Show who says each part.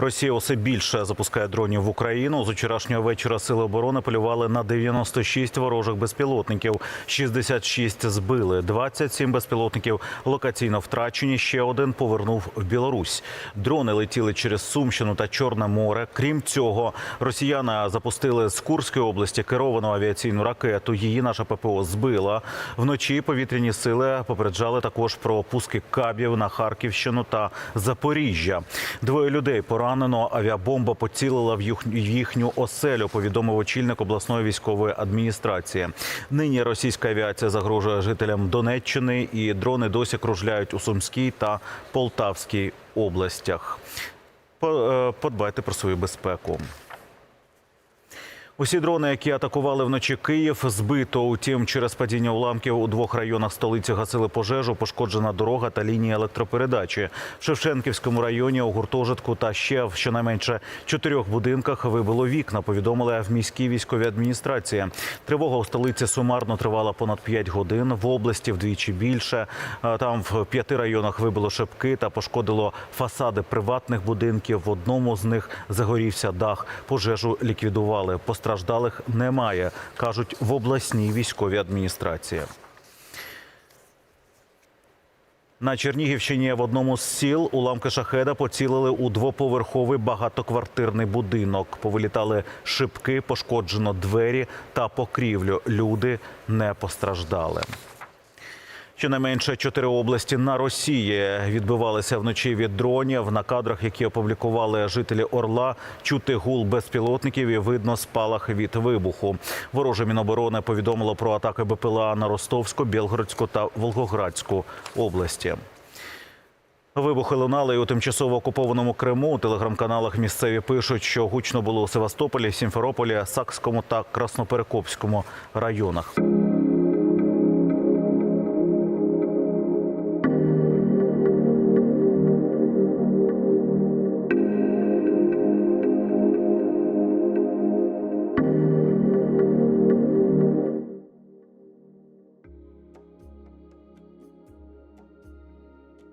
Speaker 1: Росія усе більше запускає дронів в Україну. З вчорашнього вечора сили оборони полювали на 96 ворожих безпілотників. 66 збили, 27 безпілотників локаційно втрачені. Ще один повернув в Білорусь. Дрони летіли через Сумщину та Чорне море. Крім цього, росіяни запустили з Курської області керовану авіаційну ракету. Її наша ППО збила. Вночі повітряні сили попереджали також про пуски кабів на Харківщину та Запоріжжя. Двоє людей поранено. Авіабомба поцілила в їхню оселю. Повідомив очільник обласної військової адміністрації. Нині російська авіація загрожує жителям Донеччини, і дрони досі кружляють у Сумській та Полтавській областях. Е, Подбайте про свою безпеку. Усі дрони, які атакували вночі Київ, збито. Утім, через падіння уламків у двох районах столиці гасили пожежу, пошкоджена дорога та лінія електропередачі. В Шевченківському районі у гуртожитку та ще в щонайменше чотирьох будинках вибило вікна. Повідомили в міській військовій адміністрації. Тривога у столиці сумарно тривала понад 5 годин. В області вдвічі більше. Там в п'яти районах вибило шибки та пошкодило фасади приватних будинків. В одному з них загорівся дах. Пожежу ліквідували. Постраждалих немає, кажуть в обласній військовій адміністрації. На Чернігівщині в одному з сіл уламки шахеда поцілили у двоповерховий багатоквартирний будинок. Повилітали шибки, пошкоджено двері та покрівлю. Люди не постраждали. Щонайменше чотири області на Росії відбивалися вночі від дронів. На кадрах, які опублікували жителі Орла, чути гул безпілотників і видно спалах від вибуху. Вороже міноборони повідомило про атаки БПЛА на Ростовську, Білгородську та Волгоградську області. Вибухи лунали і у тимчасово окупованому Криму. У телеграм-каналах місцеві пишуть, що гучно було у Севастополі, Сімферополі, Сакському та Красноперекопському районах.